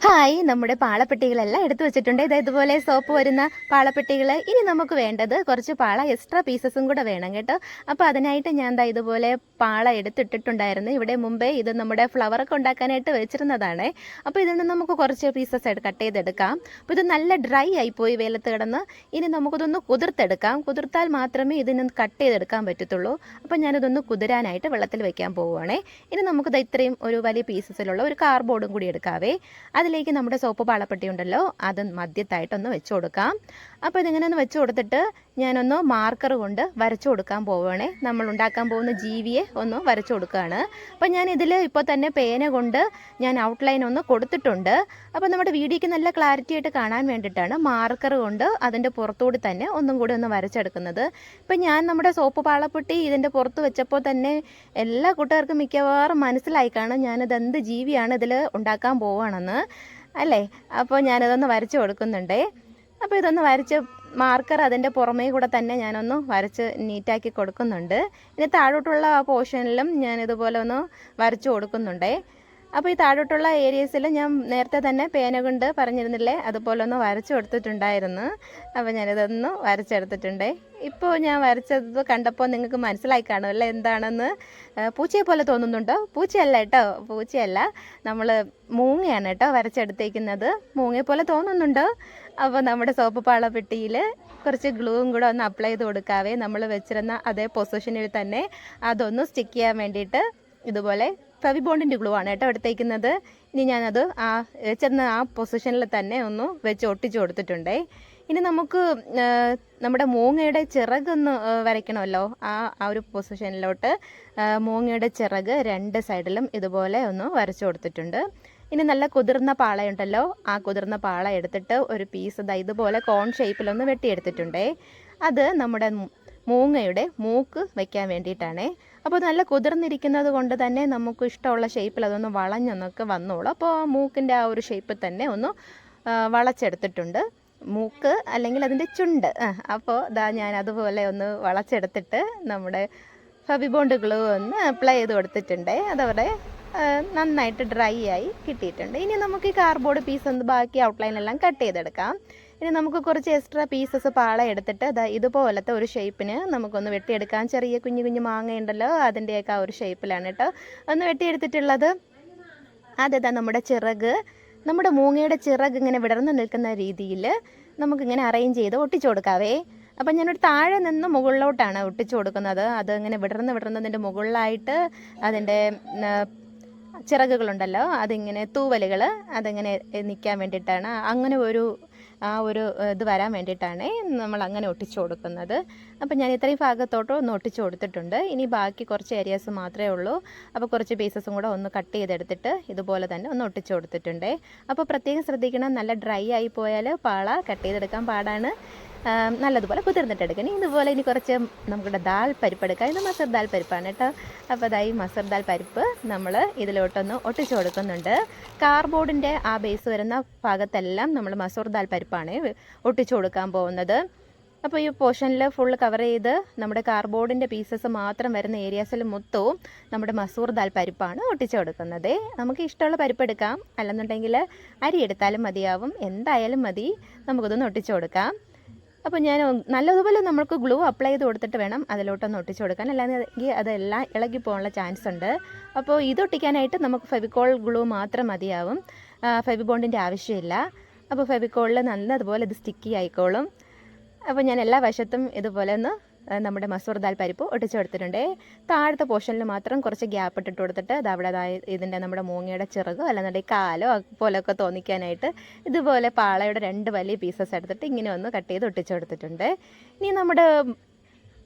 Hi നമ്മുടെ പാളപ്പെട്ടികളെല്ലാം എടുത്തു വെച്ചിട്ടുണ്ട്. ഇത് ഇതുപോലെ സോപ്പ് വരുന്ന പാളപ്പെട്ടികൾ ഇനി നമുക്ക് വേണ്ടത് കുറച്ച് പാള എക്സ്ട്രാ പീസസും കൂടെ വേണം കേട്ടോ. അപ്പോൾ അതിനായിട്ട് ഞാൻ ദാ ഇതുപോലെ പാള എടുത്തിട്ടിട്ടുണ്ടായിരുന്നു. ഇവിടെ മുമ്പേ ഇത് നമ്മുടെ ഫ്ലവറൊക്കെ ഉണ്ടാക്കാനായിട്ട് വെച്ചിരുന്നതാണ്. അപ്പോൾ ഇതിൽ നിന്ന് നമുക്ക് കുറച്ച് പീസസ് കട്ട് ചെയ്തെടുക്കാം. അപ്പോൾ ഇത് നല്ല ഡ്രൈ ആയിപ്പോയി വെയിലത്ത് കിടന്ന്. ഇനി നമുക്കിതൊന്ന് കുതിർത്തെടുക്കാം. കുതിർത്താൽ മാത്രമേ ഇതിന് കട്ട് ചെയ്തെടുക്കാൻ പറ്റത്തുള്ളൂ. അപ്പോൾ ഞാനിതൊന്ന് കുതിരാനായിട്ട് വെള്ളത്തിൽ വെക്കാൻ പോവുകയാണേ. ഇനി നമുക്കിത് ഇത്രയും ഒരു വലിയ പീസസിലുള്ള ഒരു കാർബോർഡും കൂടി എടുക്കാവേ. അതിലേക്ക് നമ്മുടെ സോപ്പ് പാളപ്പെട്ടി ഉണ്ടല്ലോ അത് മധ്യത്തായിട്ടൊന്ന് വെച്ച് കൊടുക്കാം. അപ്പോൾ ഇതിങ്ങനെ ഒന്ന് വെച്ച് കൊടുത്തിട്ട് ഞാനൊന്ന് മാർക്കർ കൊണ്ട് വരച്ചു കൊടുക്കാൻ പോവുകയാണേ. നമ്മൾ ഉണ്ടാക്കാൻ പോകുന്ന ജീവിയെ ഒന്ന് വരച്ചു കൊടുക്കുകയാണ്. അപ്പോൾ ഞാൻ ഇതിൽ ഇപ്പോൾ തന്നെ പേന കൊണ്ട് ഞാൻ ഔട്ട്ലൈൻ ഒന്ന് കൊടുത്തിട്ടുണ്ട്. അപ്പോൾ നമ്മുടെ വീഡിയോയ്ക്ക് നല്ല ക്ലാരിറ്റി ആയിട്ട് കാണാൻ വേണ്ടിയിട്ടാണ് മാർക്കർ കൊണ്ട് അതിന്റെ പുറത്തുകൂടി തന്നെ ഒന്നും കൂടി ഒന്ന് വരച്ചെടുക്കുന്നത്. ഇപ്പം ഞാൻ നമ്മുടെ സോപ്പ് പാളപ്പെട്ടി ഇതിന്റെ പുറത്ത് വെച്ചപ്പോൾ തന്നെ എല്ലാ കൂട്ടുകാർക്കും മിക്കവാറും മനസ്സിലായി കാണും ഞാനിത് എന്ത് ജീവിയാണ് ഇതിൽ ഉണ്ടാക്കാൻ പോവുകയാണെന്ന്. അല്ലേ? അപ്പോൾ ഞാനതൊന്ന് വരച്ച് കൊടുക്കുന്നുണ്ടേ. അപ്പോൾ ഇതൊന്ന് വരച്ച് മാർക്കർ അതിന്റെ പുറമേ കൂടെ തന്നെ ഞാനൊന്ന് വരച്ച് നീറ്റാക്കി കൊടുക്കുന്നുണ്ട്. ഇനി താഴോട്ടുള്ള പോർഷനിലും ഞാൻ ഇതുപോലെ ഒന്ന് വരച്ച് കൊടുക്കുന്നുണ്ടേ. അപ്പോൾ ഈ താഴോട്ടുള്ള ഏരിയസിൽ ഞാൻ നേരത്തെ തന്നെ പേന കൊണ്ട് പറഞ്ഞിരുന്നില്ലേ? അതുപോലെ ഒന്ന് വരച്ചു കൊടുത്തിട്ടുണ്ടായിരുന്നു. അപ്പോൾ ഞാനിതൊന്ന് വരച്ചെടുത്തിട്ടുണ്ടേ. ഇപ്പോൾ ഞാൻ വരച്ചത് കണ്ടപ്പോൾ നിങ്ങൾക്ക് മനസ്സിലായി കാണുമല്ലേ എന്താണെന്ന്? പൂച്ചയെ പോലെ തോന്നുന്നുണ്ടോ? പൂച്ചയല്ല കേട്ടോ. പൂച്ചയല്ല. നമ്മൾ മൂങ്ങയാണ് കേട്ടോ വരച്ചെടുത്തേക്കുന്നത്. മൂങ്ങയെ പോലെ തോന്നുന്നുണ്ടോ? അപ്പോൾ നമ്മുടെ സോപ്പ് പാള പെട്ടിയിൽ കുറച്ച് ഗ്ലൂവും കൂടെ ഒന്ന് അപ്ലൈ ചെയ്ത് കൊടുക്കാവേ. നമ്മൾ വെച്ചിരുന്ന അതേ പൊസിഷനിൽ തന്നെ അതൊന്ന് സ്റ്റിക്ക് ചെയ്യാൻ വേണ്ടിയിട്ട് ഇതുപോലെ ഫെവി ബോണ്ടിന്റെ ഗ്ലൂ ആണ് കേട്ടോ എടുത്തേക്കുന്നത്. ഇനി ഞാനത് ആ ചെന്ന ആ പൊസിഷനിൽ തന്നെ ഒന്ന് വെച്ച് ഒട്ടിച്ചു കൊടുത്തിട്ടുണ്ടേ. ഇനി നമുക്ക് നമ്മുടെ മൂങ്ങയുടെ ചിറകൊന്ന് വരയ്ക്കണമല്ലോ. ആ ആ ഒരു പൊസിഷനിലോട്ട് മൂങ്ങയുടെ ചിറക് രണ്ട് സൈഡിലും ഇതുപോലെ ഒന്ന് വരച്ചു കൊടുത്തിട്ടുണ്ട്. ഇനി നല്ല കുതിർന്ന പാളയുണ്ടല്ലോ. ആ കുതിർന്ന പാള എടുത്തിട്ട് ഒരു പീസ് ദാ ഇതുപോലെ കോൺ ഷേപ്പിലൊന്ന് വെട്ടിയെടുത്തിട്ടുണ്ടേ. അത് നമ്മുടെ മൂങ്ങയുടെ മൂക്ക് വയ്ക്കാൻ വേണ്ടിയിട്ടാണേ. അപ്പോൾ നല്ല കുതിർന്നിരിക്കുന്നത് കൊണ്ട് തന്നെ നമുക്ക് ഇഷ്ടമുള്ള ഷേപ്പിൽ അതൊന്ന് വളഞ്ഞൊന്നൊക്കെ വന്നോളൂ. അപ്പോൾ ആ മൂക്കിന്റെ ആ ഒരു ഷേപ്പിൽ തന്നെ ഒന്ന് വളച്ചെടുത്തിട്ടുണ്ട്. മൂക്ക് അല്ലെങ്കിൽ അതിന്റെ ചുണ്ട്. അപ്പോൾ ദാ ഞാൻ അതുപോലെ ഒന്ന് വളച്ചെടുത്തിട്ട് നമ്മുടെ ഫബിബോണ്ട് ഗ്ലൂ ഒന്ന് അപ്ലൈ ചെയ്ത് കൊടുത്തിട്ടുണ്ട്. അതവിടെ നന്നായിട്ട് ഡ്രൈ ആയി കിട്ടിയിട്ടുണ്ട്. ഇനി നമുക്ക് ഈ കാർഡ്ബോർഡ് പീസ് ഒന്ന് ബാക്കി ഔട്ട്ലൈനെല്ലാം കട്ട് ചെയ്തെടുക്കാം. ഇനി നമുക്ക് കുറച്ച് എക്സ്ട്രാ പീസസ് പാള എടുത്തിട്ട് ദാ ഇതുപോലത്തെ ഒരു ഷേപ്പിന് നമുക്കൊന്ന് വെട്ടിയെടുക്കാം. ചെറിയ കുഞ്ഞു കുഞ്ഞു മാങ്ങയുണ്ടല്ലോ അതിന്റെയൊക്കെ ആ ഒരു ഷേപ്പിലാണ് കേട്ടോ ഒന്ന് വെട്ടിയെടുത്തിട്ടുള്ളത് അതെതാ നമ്മുടെ ചിറക്. നമ്മുടെ മൂങ്ങയുടെ ചിറക് ഇങ്ങനെ വിടർന്ന് നിൽക്കുന്ന രീതിയിൽ നമുക്കിങ്ങനെ അറേഞ്ച് ചെയ്ത് ഒട്ടിച്ചു കൊടുക്കാവേ. അപ്പം ഞാനൊരു താഴെ നിന്ന് മുകളിലോട്ടാണ് ഒട്ടിച്ചു കൊടുക്കുന്നത്. അത് ഇങ്ങനെ വിടർന്ന് വിടർന്നതിന്റെ മുകളിലായിട്ട് അതിന്റെ ചിറകുകളുണ്ടല്ലോ അതിങ്ങനെ തൂവലുകൾ അതിങ്ങനെ നിൽക്കാൻ വേണ്ടിയിട്ടാണ്. അങ്ങനെ ഒരു ആ ഒരു ഇത് വരാൻ വേണ്ടിയിട്ടാണ് നമ്മൾ അങ്ങനെ ഒട്ടിച്ചു കൊടുക്കുന്നത്. അപ്പം ഞാൻ ഇത്രയും ഭാഗത്തോട്ട് ഒന്ന് ഒട്ടിച്ച് കൊടുത്തിട്ടുണ്ട്. ഇനി ബാക്കി കുറച്ച് ഏരിയാസ് മാത്രമേ ഉള്ളൂ. അപ്പോൾ കുറച്ച് പീസസും കൂടെ ഒന്ന് കട്ട് ചെയ്തെടുത്തിട്ട് ഇതുപോലെ തന്നെ ഒന്ന് ഒട്ടിച്ച് കൊടുത്തിട്ടുണ്ട്. അപ്പോൾ പ്രത്യേകം ശ്രദ്ധിക്കണം. നല്ല ഡ്രൈ ആയി പോയാൽ പാള കട്ട് ചെയ്തെടുക്കാൻ പാടാണ്. നല്ലതുപോലെ കുതിർന്നിട്ട് എടുക്കണം ഇതുപോലെ ഇനി കുറച്ച് നമ്മുടെ ദാൽ പരിപ്പ് എടുക്കാം. ഇത് മസർ ദാൽ പരിപ്പാണ് കേട്ടോ. അപ്പോൾ അതായി മസർ ദാൽ പരിപ്പ് നമ്മൾ ഇതിലോട്ടൊന്ന് ഒട്ടിച്ചു കൊടുക്കുന്നുണ്ട്. കാർബോർഡിന്റെ ആ ബേസ് വരുന്ന ഭാഗത്തെല്ലാം നമ്മൾ മസൂർ ദാൽ പരിപ്പാണ് ഒട്ടിച്ചു കൊടുക്കാൻ പോകുന്നത്. അപ്പോൾ ഈ പോർഷനിൽ ഫുൾ കവർ ചെയ്ത് നമ്മുടെ കാർബോർഡിന്റെ പീസസ് മാത്രം വരുന്ന ഏരിയാസിൽ മൊത്തവും നമ്മുടെ മസൂർ ദാൽ പരിപ്പാണ് ഒട്ടിച്ചു കൊടുക്കുന്നത്. നമുക്ക് ഇഷ്ടമുള്ള പരിപ്പ് എടുക്കാം. അല്ലെന്നുണ്ടെങ്കിൽ അരി എടുത്താലും മതിയാവും. എന്തായാലും മതി. നമുക്കിതൊന്ന് ഒട്ടിച്ചു കൊടുക്കാം. അപ്പോൾ ഞാൻ നല്ലതുപോലെ നമുക്ക് ഗ്ലൂ അപ്ലൈ ചെയ്ത് കൊടുത്തിട്ട് വേണം അതിലോട്ടൊന്ന് ഒട്ടിച്ചു കൊടുക്കാൻ. അല്ലാന്നെങ്കിൽ അതെല്ലാം ഇളകി പോകാനുള്ള ചാൻസ് ഉണ്ട്. അപ്പോൾ ഇത് ഒട്ടിക്കാനായിട്ട് നമുക്ക് ഫെവിക്കോൾ ഗ്ലൂ മാത്രം മതിയാവും. ഫെവിബോണ്ടിന്റെ ആവശ്യമില്ല. അപ്പോൾ ഫെവിക്കോളിൽ നല്ലതുപോലെ ഇത് സ്റ്റിക്കി ആയിക്കോളും. അപ്പോൾ ഞാൻ എല്ലാ വശത്തും ഇതുപോലെ ഒന്ന് നമ്മുടെ മസൂർ ദാൽ പരിപ്പ് ഒട്ടിച്ചു കൊടുത്തിട്ടുണ്ട്. താഴത്തെ പോർഷനിൽ മാത്രം കുറച്ച് ഗ്യാപ്പ് ഇട്ടിട്ട് കൊടുത്തിട്ട് അത് അവിടെ ഇതിന്റെ നമ്മുടെ മൂങ്ങയുടെ ചിറകോ അല്ലെന്നുണ്ടെങ്കിൽ കാലോ പോലെയൊക്കെ തോന്നിക്കാനായിട്ട് ഇതുപോലെ പാളയുടെ രണ്ട് വലിയ പീസസ് എടുത്തിട്ട് ഇങ്ങനെ ഒന്ന് കട്ട് ചെയ്ത് ഒട്ടിച്ചു കൊടുത്തിട്ടുണ്ട്. ഇനി നമ്മുടെ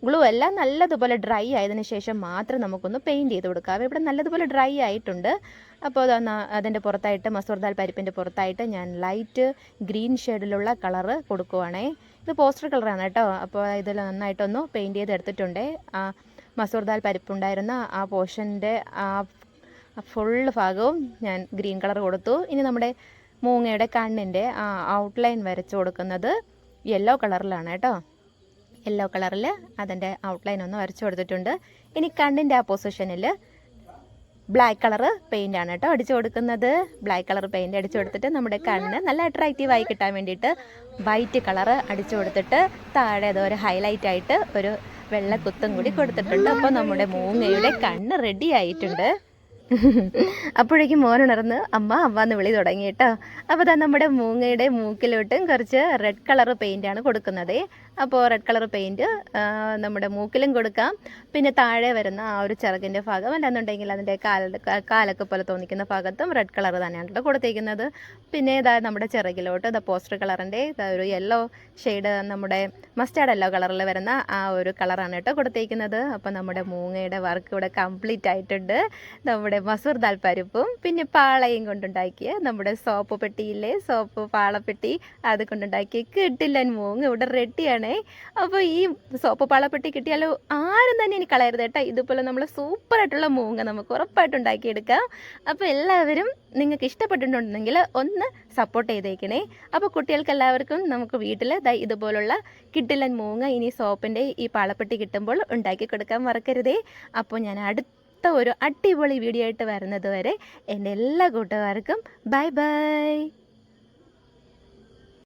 ഗ്ലൂ എല്ലാം നല്ലതുപോലെ ഡ്രൈ ആയതിനു ശേഷം മാത്രം നമുക്കൊന്ന് പെയിന്റ് ചെയ്ത് കൊടുക്കാം. ഇവിടെ നല്ലതുപോലെ ഡ്രൈ ആയിട്ടുണ്ട്. അപ്പോൾ അതിന്റെ പുറത്തായിട്ട് മസൂർ ദാൽ പരിപ്പിന്റെ പുറത്തായിട്ട് ഞാൻ ലൈറ്റ് ഗ്രീൻ ഷെയ്ഡിലുള്ള കളറ് കൊടുക്കുവാണേ. ഇത് പോസ്റ്റർ കളറാണ് കേട്ടോ. അപ്പോൾ ഇതിൽ നന്നായിട്ടൊന്ന് പെയിന്റ് ചെയ്ത് എടുത്തിട്ടുണ്ട്. ആ മസൂർ ദാൽ പരിപ്പുണ്ടായിരുന്ന ആ പോർഷന്റെ ആ ഫുള്ള് ഭാഗവും ഞാൻ ഗ്രീൻ കളർ കൊടുത്തു. ഇനി നമ്മുടെ മൂങ്ങയുടെ കണ്ണിന്റെ ആ ഔട്ട്ലൈൻ വരച്ച് കൊടുക്കുന്നത് യെല്ലോ കളറിലാണ് കേട്ടോ. യെല്ലോ കളറിൽ അതിന്റെ ഔട്ട്ലൈൻ ഒന്ന് വരച്ചു കൊടുത്തിട്ടുണ്ട്. ഇനി കണ്ണിന്റെ ആ പൊസിഷനിൽ ബ്ലാക്ക് കളർ പെയിന്റ് ആണ് കേട്ടോ അടിച്ചു കൊടുക്കുന്നത്. ബ്ലാക്ക് കളർ പെയിന്റ് അടിച്ചു കൊടുത്തിട്ട് നമ്മുടെ കണ്ണ് നല്ല അട്രാക്റ്റീവായി കിട്ടാൻ വേണ്ടിയിട്ട് വൈറ്റ് കളർ അടിച്ചു കൊടുത്തിട്ട് താഴെ അത് ഒരു ഹൈലൈറ്റ് ആയിട്ട് ഒരു വെള്ള കുത്തും കൂടി കൊടുത്തിട്ടുണ്ട്. അപ്പോൾ നമ്മുടെ മൂങ്ങയുടെ കണ്ണ് റെഡി ആയിട്ടുണ്ട്. അപ്പോഴേക്കും മോൻ മോനുണർന്ന് അമ്മ അമ്മ എന്ന് വിളി തുടങ്ങി കേട്ടോ. അപ്പോൾ ദാ നമ്മുടെ മൂങ്ങയുടെ മൂക്കിലോട്ടും കുറച്ച് റെഡ് കളർ ആണ് കൊടുക്കുന്നത്. അപ്പോൾ റെഡ് കളർ പെയിന്റ് നമ്മുടെ മൂക്കിലും കൊടുക്കാം. പിന്നെ താഴെ വരുന്ന ആ ഒരു ചിറകിന്റെ ഭാഗം അല്ലാന്നുണ്ടെങ്കിൽ അതിന്റെ കാല കാലൊക്കെ പോലെ തോന്നിക്കുന്ന ഭാഗത്തും റെഡ് കളർ തന്നെയാണ് കേട്ടോ കൊടുത്തേക്കുന്നത്. പിന്നെ ഇതാ നമ്മുടെ ചിറകിലോട്ട് ഇതാ പോസ്റ്റർ കളറിന്റെ ഒരു യെല്ലോ ഷെയ്ഡ് നമ്മുടെ മസ്റ്റാർഡ് യെല്ലോ കളറിൽ വരുന്ന ആ ഒരു കളറാണ് കേട്ടോ കൊടുത്തേക്കുന്നത്. അപ്പോൾ നമ്മുടെ മൂങ്ങയുടെ വർക്ക് ഇവിടെ കംപ്ലീറ്റ് ആയിട്ടുണ്ട്. നമ്മുടെ മസൂർ ദാൽ പരിപ്പും പിന്നെ പാളയും കൊണ്ടുണ്ടാക്കിയ നമ്മുടെ സോപ്പ് പെട്ടിയില്ലേ? സോപ്പ് പാളപ്പെട്ടി അത് കൊണ്ടുണ്ടാക്കിയ കിട്ടില്ലൻ മൂങ്ങ് ഇവിടെ റെഡിയാണേ. അപ്പോൾ ഈ സോപ്പ് പാളപ്പെട്ടി കിട്ടിയാലോ ആരും തന്നെ ഇനി കളയരുത് കേട്ടോ. ഇതുപോലെ നമ്മൾ സൂപ്പർ ആയിട്ടുള്ള മൂങ്ങ നമുക്ക് ഉറപ്പായിട്ട് ഉണ്ടാക്കിയെടുക്കാം. അപ്പോൾ എല്ലാവരും നിങ്ങൾക്ക് ഇഷ്ടപ്പെട്ടിട്ടുണ്ടെങ്കിൽ ഒന്ന് സപ്പോർട്ട് ചെയ്തേക്കണേ. അപ്പോൾ കുട്ടികൾക്ക് എല്ലാവർക്കും നമുക്ക് വീട്ടിൽ ഇതുപോലുള്ള കിട്ടില്ലൻ മൂങ്ങ ഇനി സോപ്പിന്റെ ഈ പാളപ്പെട്ടി കിട്ടുമ്പോൾ ഉണ്ടാക്കി കൊടുക്കാൻ മറക്കരുതേ. അപ്പോൾ ഞാൻ അടുത്ത ഒരു അടിപൊളി വീഡിയോ ആയിട്ട് വരുന്നത് വരെ എന്റെ എല്ലാ കൂട്ടുകാർക്കും ബൈ ബൈ